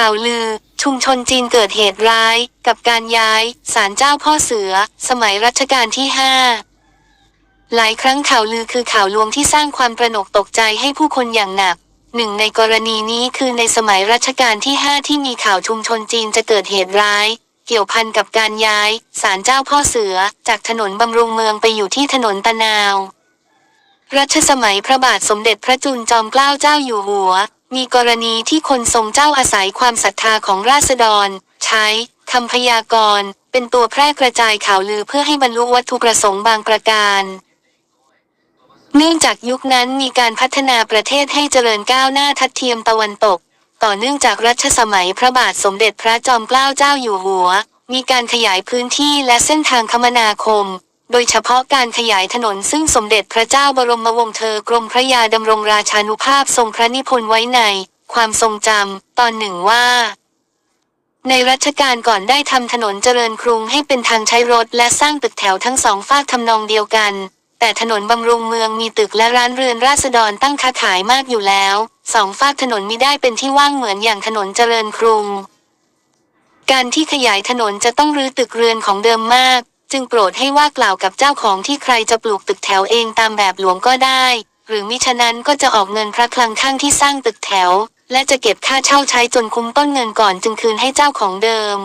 ข่าวลือ ชุมชนจีนเกิดเหตุร้าย กับการย้ายศาลเจ้าพ่อเสือ สมัยรัชกาลที่ห้าหลายครั้งข่าวลือคือข่าวลวงที่สร้างความประหนกตกใจให้ผู้คนอย่างหนัก หนึ่งในกรณีนี้คือในสมัยรัชกาลที่ห้าที่มีข่าวชุมชนจีนจะเกิดเหตุร้าย เกี่ยวพันกับการย้ายศาลเจ้าพ่อเสือ จากถนนบำรุงเมืองไปอยู่ที่ถนนตะนาวรัชสมัยพระบาทสมเด็จพระจุลจอมเกล้าเจ้าอยู่หัว มีกรณีที่คนทรงเจ้าอาศัยความศรัทธาของราษฎร ใช้คำพยากรณ์เป็นตัวแพร่กระจายข่าวลือเพื่อให้บรรลุวัตถุประสงค์บางประการ เนื่องจากยุคนั้นมีการพัฒนาประเทศให้เจริญก้าวหน้าทัดเทียมตะวันตก ต่อเนื่องจากรัชสมัยพระบาทสมเด็จพระจอมเกล้าเจ้าอยู่หัว มีการขยายพื้นที่และเส้นทางคมนาคม โดยเฉพาะการขยายถนนซึ่งสมเด็จพระเจ้าบรมวงศ์เธอกรมพระยาดำรงราชานุภาพทรงพระนิพนธ์ไว้ใน ความทรงจำตอนหนึ่งว่า ในรัชกาลก่อนได้ทำถนนเจริญกรุงให้เป็นทางใช้รถและสร้างตึกแถวทั้งสองฝากทำนองเดียวกัน แต่ถนนบำรุงเมืองมีตึกและร้านเรือนราษฎรตั้งค้าขายมากอยู่แล้วสองฝากถนนมิได้เป็นที่ว่างเหมือนอย่างถนนเจริญกรุง การที่ขยายถนนจะต้องรื้อตึกเรือนของเดิมมาก จึงโปรดให้ว่ากล่าวกับเจ้าของที่ใครจะปลูกตึกแถวเองตามแบบหลวงก็ได้ หรือมิฉะนั้นก็จะออกเงินพระคลังข้างที่สร้างตึกแถว และจะเก็บค่าเช่าใช้จนคุ้มต้นเงินก่อนจึงคืนให้เจ้าของเดิม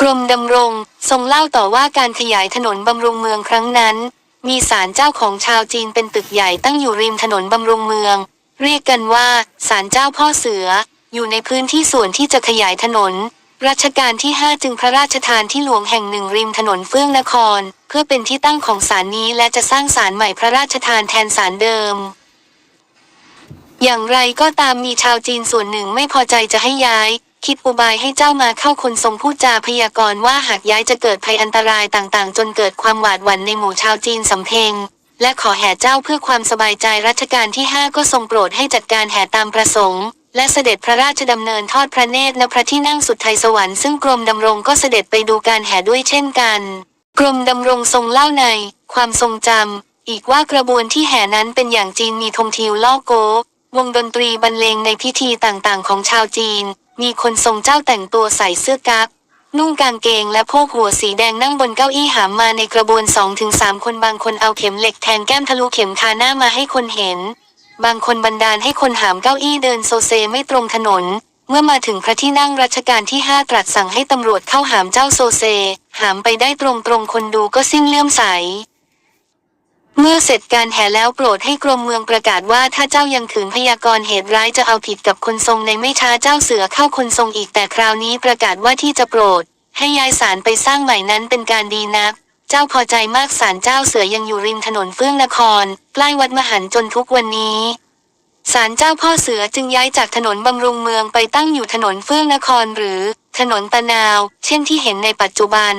กรมดำรง ทรงเล่าต่อว่าการขยายถนนบำรุงเมืองครั้งนั้น มีศาลเจ้าของชาวจีนเป็นตึกใหญ่ตั้งอยู่ริมถนนบำรุงเมือง เรียกกันว่าศาลเจ้าพ่อเสือ อยู่ในพื้นที่ส่วนที่จะขยายถนน รัชกาลที่ 5 จึงพระราชทานที่หลวงแห่งหนึ่งริมถนนเฟื่องนคร เพื่อเป็นที่ตั้งของศาลนี้และจะสร้างศาลใหม่พระราชทานแทนศาลเดิม อย่างไรก็ตามมีชาวจีนส่วนหนึ่งไม่พอใจจะให้ย้าย คิดอุบายให้เจ้ามาเข้าคนทรงพูดจาพยากรณ์ว่าหากย้ายจะเกิดภัยอันตรายต่างๆ จนเกิดความหวาดหวั่นในหมู่ชาวจีนสำเพ็งและขอแห่เจ้าเพื่อความสบายใจรัชกาลที่ 5 ก็ทรงโปรดให้จัดการแห่ตามประสงค์ และเสด็จพระราชดำเนินทอดพระเนตรณพระที่นั่งสุดไทยสวรรค์ซึ่งกรมดำรงก็เสด็จไปดูการแห่ด้วยเช่นกัน กรมดำรงทรงเล่าใน ความทรงจำอีกว่ากระบวนที่แห่นั้นเป็นอย่างจีนมีธงทิวล่อโกวงดนตรีบรรเลงในพิธีต่างๆ ของชาวจีน มีคนทรงเจ้าแต่งตัวใส่เสื้อกั๊กนุ่งกางเกงและโพกหัวสีแดงนั่งบนเก้าอี้หามมาในกระบวน2-3ถึงคนบางคนเอาเข็มเหล็กแทงแก้มทะลุเข็มคาหน้ามาให้คนเห็น บางคนบันดาลให้คนหามเก้าอี้เดินโซเซไม่ตรงถนน เมื่อมาถึงพระที่นั่งรัชกาลที่5ตรัสสั่งให้ตำรวจเข้าหามเจ้าโซเซ หามไปได้ตรงตรงคนดูก็สิ้นเลื่อมใส เมื่อเสร็จการแห่แล้วโปรดให้กรมเมืองประกาศว่าถ้าเจ้ายังขืนพยากรณ์เหตุร้ายจะเอาผิดกับคนทรงในไม่ช้าเจ้าเสือเข้าคนทรงอีกแต่คราวนี้ประกาศว่าที่จะโปรด ให้ย้ายศาลไปสร้างใหม่นั้นเป็นการดีนัก เจ้าพอใจมากศาลเจ้าเสือยังอยู่ริมถนนเฟื่องนคร ใกล้วัดมหันจนทุกวันนี้ศาลเจ้าพ่อเสือจึงย้ายจากถนนบำรุงเมืองไปตั้งอยู่ถนนเฟื่องนครหรือ ถนนตะนาว เช่นที่เห็นในปัจจุบัน